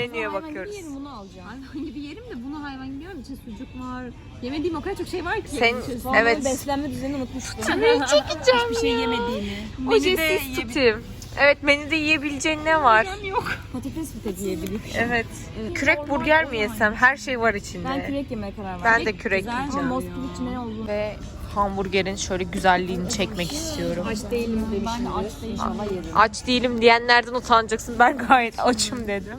menüye hayvan bakıyoruz. gibi yerim bunu alacağım. Hayvan gibi yerim de bunu hayvan gibi yiyorum. İçinde sucuk var. Yemediğim o kadar çok şey var ki. Sen evet. beslenme düzenini unutmuştum. Hiçbir şey yemediğimi. Menüde tutayım. Evet menüde yiyebileceğin ne var? Patates bir tek yiyebilirim. Evet. Kürek burger mi yesem? Her şey var Ben içinde. kürek yemeye karar verdim. Ben de kürek Ama yiyeceğim. Moskova için ne olduğunu Ve hamburgerin şöyle güzelliğini çekmek istiyorum. aç değilim demişim. Ben aç değilim. İnşallah yerim. Aç değilim diyenlerden utanacaksın. Ben gayet açım dedim.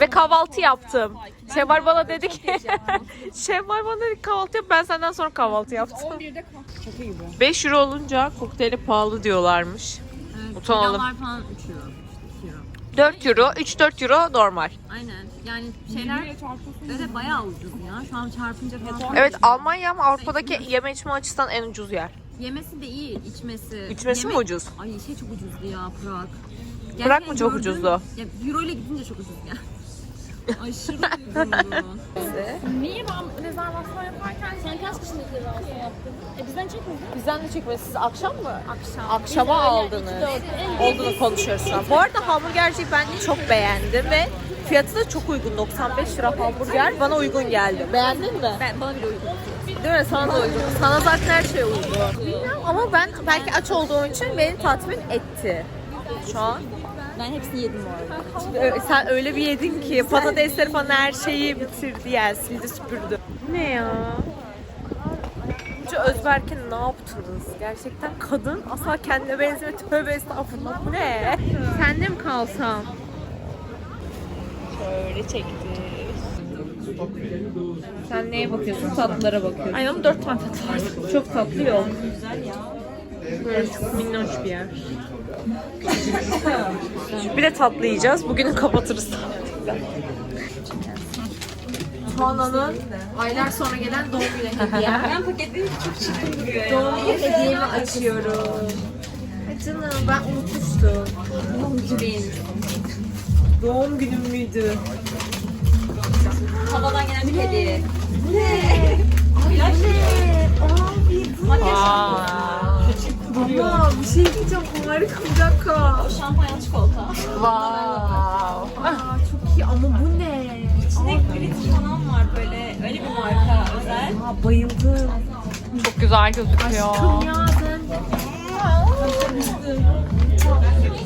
Ve, kahvaltı yaptım. Şevval bana dedi ki Şevval bana dedi kahvaltı yap ben senden sonra kahvaltı yaptım. Şaka gibi. 5 euro olunca kokteyli pahalı diyorlarmış. Evet, Utanalım. falan 3 euro. 4 euro, 3-4 euro normal. Aynen. Yani şeyler öyle bayağı ucuz ya. Şu an çarpınca falan. Evet Almanya ama Avrupa'daki yeme içme açısından en ucuz yer. Yemesi de iyi, içmesi. İçmesi mi Yemek- ucuz? Ay şey çok ucuzdu ya Prag. Prag mı çok gördüm- ucuzdu? Ya euro ile gidince çok ucuz ya. Aşırı ucuzdu. Niye ben rezervasyon yaparken sen kaç kişilik rezervasyon yaptın? E bizden çekmedin. Bizden de çekmedi. Siz akşam mı? Akşam. Akşama aldınız. Olduğunu konuşuyoruz şu an. Bu arada hamburgerciyi ben çok beğendim ve fiyatı da çok uygun. 95 lira hamburger bana uygun geldi. Beğendin mi? Ben, bana bile uygun. Değil mi? Sana da uygun. Sana zaten her şey uygun. Bilmiyorum ama ben belki aç olduğum için beni tatmin etti. Şu an. Ben hepsini yedim bu arada. Ö- Sen öyle bir yedin ki patatesleri falan her şeyi bitirdi yani sildi süpürdü. Ne ya? Şu Özberk'e ne yaptınız? Gerçekten kadın asla kendine benzeme tövbe estağfurullah. Bu ne? Sen de mi kalsam? Şöyle çekti. Sen neye bakıyorsun? Tatlılara bakıyorsun. Ay ama dört tane tatlı var. Çok tatlı yok. Çok minnoş bir yer. Bir de tatlı yiyeceğiz. Bugünü kapatırız. Tuana'nın aylar sonra gelen doğum günü hediyem. Ben paketleri çok çirkin duruyor ya. doğum günü hediyemi açıyorum. Ay canım ben unutmuştum. Doğum günü Doğum günüm müydü? Havadan gelen bir hediye. Baba bir şey diyeceğim harika bir dakika. Şampanyalı çikolata. Wow. Aa, çok iyi ama bu ne? İçinde glitter falan var böyle. Öyle bir marka özel. Aa, bayıldım. Çok güzel gözüküyor. Aşkım ya sen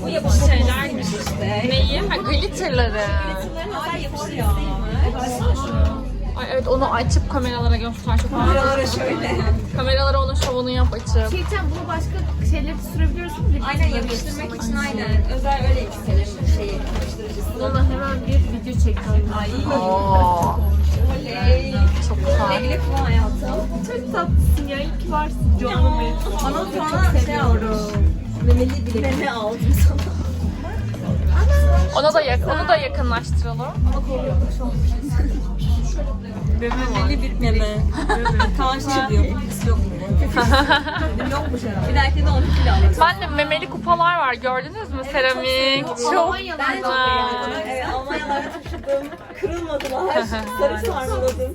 Bu yapıştırıcı şeylermiş işte. Neyi? Ha, glitterları. Glitterların özel yapıştırıcısıymış. Ay evet onu açıp kameralara göster çok Buralara şöyle. Kameralara onun şovunu yap açıp. Şeyden bunu başka şeyleri sürebiliyorsun mu? Aynen yapıştırmak için aynen. Özel öyle yükselim şeyi yapıştırıcısı. Ona hemen bir video çektim. Ay. Oo. Oley. Çok güzel. Güle kullan hayatım. Çok tatlısın ya. İyi ki varsın canım benim. Bana sonra şey aldım. Memeli bile. Meme aldım sana. Onu da yak onu da yakınlaştıralım. Memeli bir meme. Kaan şey diyor. Yok mu? Yokmuş herhalde. Bir dahaki de onu kilo alayım. Ben de memeli kupalar var gördünüz mü? Seramik. Çok güzel. Evet, Almanyalarda taşıdım. Kırılmadılar. Sarı sarmaladım.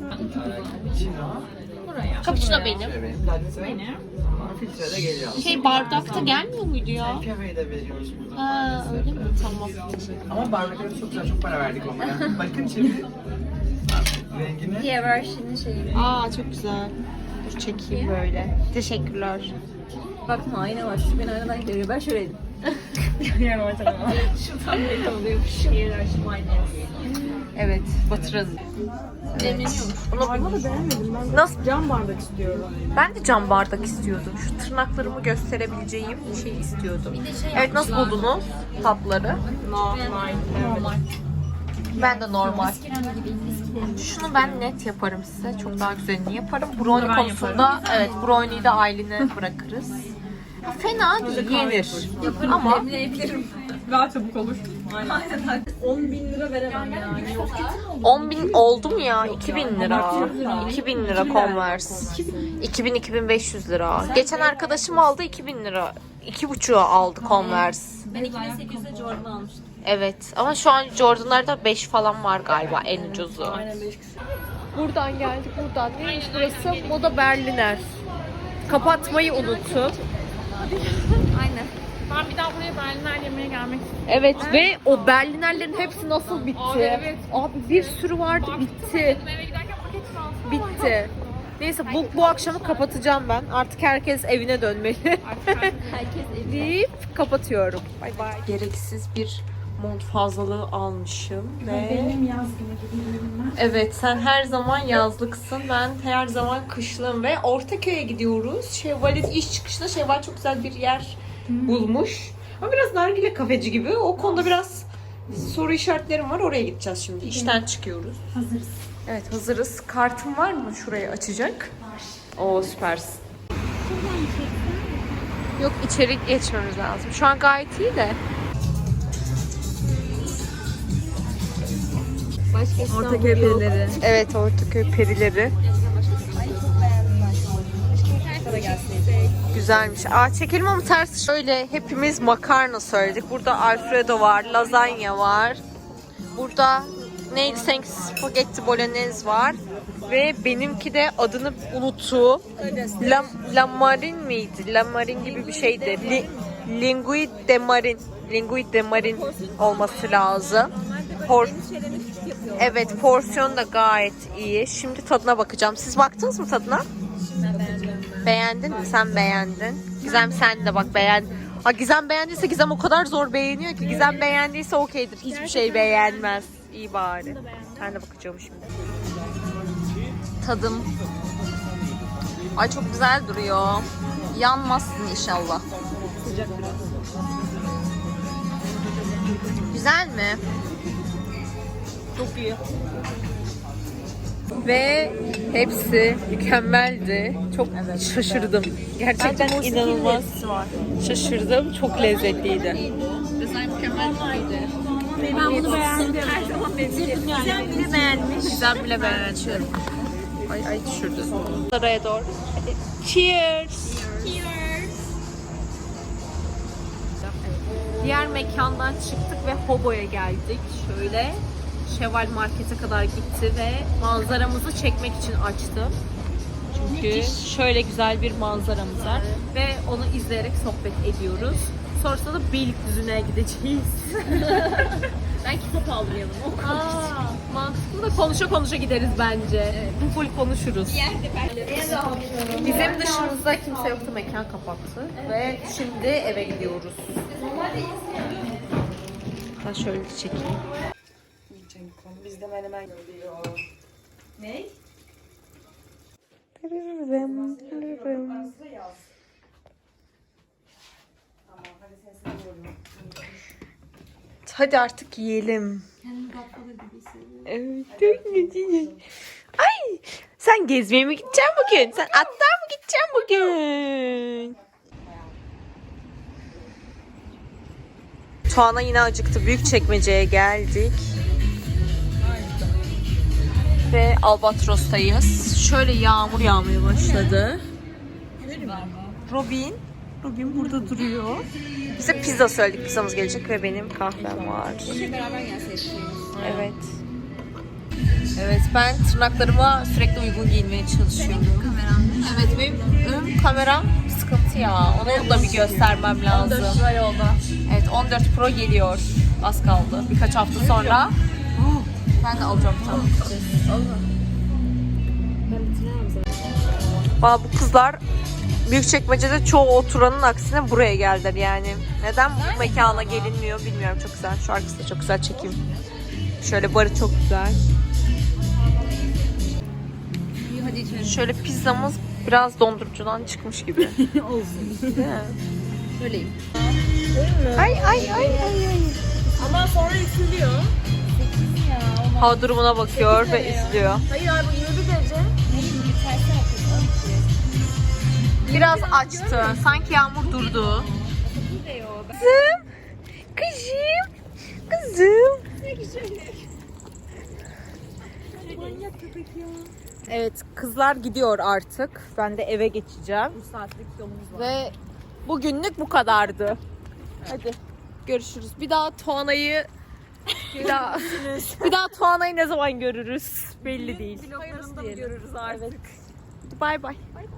Cappuccino benim. Filtre de geliyor. Şey bardakta gelmiyor muydu ya? Kafeyi de veriyoruz burada. Ha öyle mi? Tamam. Ama bardaklara çok güzel, çok para verdik onlara. Bakın şimdi. Rengini. Diye version'ın şeyi. Aa çok güzel. Dur çekeyim böyle. Teşekkürler. Bakma ayna var. Şu beni aynadan görüyor. Ben şöyleydim. Şuradan belli oluyor. Şuradan şu ayna. Evet batırın. Bardağı da beğenmedim. Ben Nasıl? cam bardak istiyorum. Ben de cam bardak istiyordum. Şu tırnaklarımı gösterebileceğim bir şey istiyordum. Evet nasıl buldunuz tatları? Normal. Ben de normal. Şunu ben net yaparım size. Çok daha güzelini yaparım. Brownie konusunda evet brownie'yi de Aylin'e bırakırız. Fena değil yenir. Ama Daha çabuk olur. Aynen. 10 bin lira veremem yani. 10 bin oldu mu ya? 2000 lira. 2000 lira Converse. 2000-2500 lira. Geçen arkadaşım aldı 2000 lira. 2,5'a aldı Converse. Ben 2800'de Jordan almıştım. Evet ama şu an Jordan'larda 5 falan var galiba en ucuzu. Aynen 5 kişi. Buradan geldik buradan. Neymiş burası? Moda Berliner. Kapatmayı unuttum. Ben bir daha buraya Berliner yemeğe gelmek istedim. Evet ve o Berlinerlerin hepsi nasıl bitti? Abi evet. Abi bir sürü vardı bitti. Eve giderken paket alsam. Bitti. Neyse bu, bu akşamı kapatacağım ben. Artık herkes evine dönmeli. Herkes deyip kapatıyorum. Bay bay. Gereksiz bir mont fazlalığı almışım ve Benim yaz günü gideyim Evet sen her zaman yazlıksın. Ben her zaman kışlığım ve Ortaköy'e gidiyoruz. Şevval'in iş çıkışında Şevval çok güzel bir yer bulmuş. Ama biraz nargile kafeci gibi. O konuda biraz soru işaretlerim var. Oraya gideceğiz şimdi. İşten çıkıyoruz. Hazırız. Evet hazırız. Kartın var mı şurayı açacak? Var. Oo süpersin. Yok içeri geçmemiz lazım. Şu an gayet iyi de. Ortaköy perileri. Evet Ortaköy perileri. Güzelmiş. Aa çekelim ama ters. Şöyle hepimiz makarna söyledik. Burada alfredo var, lazanya var. Burada neydi seninki spagetti bolognese var. Ve benimki de adını unuttuğum La, lamarin miydi? Lamarin gibi bir şeydi. Li, lingui de marin. Lingui de marin olması lazım. Por, Evet porsiyon da gayet iyi. Şimdi tadına bakacağım. Siz baktınız mı tadına? Beğendin mi? Sen beğendin. Gizem sen de bak beğen. Ha Gizem beğendiyse Gizem o kadar zor beğeniyor ki Gizem beğendiyse okeydir. Hiçbir şey beğenmez. İyi bari. Ben de bakacağım şimdi. Tadım. Ay çok güzel duruyor. Yanmazsın inşallah. Güzel mi? Çok iyi. Ve hepsi mükemmeldi. Çok şaşırdım. Gerçekten inanılmaz şaşırdım. Çok lezzetliydi. Ben bunu beğendim. Her zaman beğendim. Güzel bile beğenmiş. Güzel bile beğendim. Ay ay düşürdü. Saraya doğru. Hadi. Cheers. Diğer mekandan çıktık ve Hobo'ya geldik. Şöyle Şeval Market'e kadar gitti ve manzaramızı çekmek için açtım. Çünkü şöyle güzel bir manzaramız var ve onu izleyerek sohbet ediyoruz. Sonrasında da Beylikdüzü'ne gideceğiz. Ben kitap aldım yanıma. Aa, mantıklı da konuşa konuşa gideriz bence. Bu full konuşuruz. Bizim dışımızda kimse yoktu, mekan kapattı. Ve şimdi eve gidiyoruz. Ben şöyle çekeyim. Bizde menemen Ne? Hadi artık yiyelim. Evet. Ay, sen gezmeye mi gideceksin bugün? Sen atlar mı gideceksin bugün? Tuana yine acıktı. Büyük çekmeceye geldik. Ve Albatros'tayız. Şöyle yağmur yağmaya başladı. Robin. Robin burada duruyor. Bize pizza söyledik. Pizzamız gelecek ve benim kahvem var. Beraber gelseydik. Evet. Evet ben tırnaklarıma sürekli uygun giyinmeye çalışıyorum. Evet benim ön kameram sıkıntı ya. Onu da bir göstermem lazım. 14 lira yolda. Evet 14 Pro geliyor. Az kaldı. Birkaç hafta sonra. Ben de alacağım tane. Valla bu kızlar Büyükçekmece'de çoğu oturanın aksine buraya geldiler yani. Neden bu mekana gelinmiyor bilmiyorum. Çok güzel. Şu arkası da çok güzel çekeyim. Şöyle barı çok güzel. Şöyle pizzamız biraz dondurucudan çıkmış gibi. Olsun. Değil mi? Böyleyim. Ay ay ay ay ay. Ama sonra yükseliyor. Hava durumuna bakıyor ve izliyor. Hayır abi bu 21 derece. Biraz açtı. Sanki yağmur durdu. Kızım. Kızım. Kızım. Evet kızlar gidiyor artık. Ben de eve geçeceğim. Bu saatlik yolumuz var. Ve bugünlük bu kadardı. Hadi görüşürüz. Bir daha Tuana'yı bir daha bir daha Tuana'yı ne zaman görürüz belli değil. Vloglarında görürüz artık? Bay bay.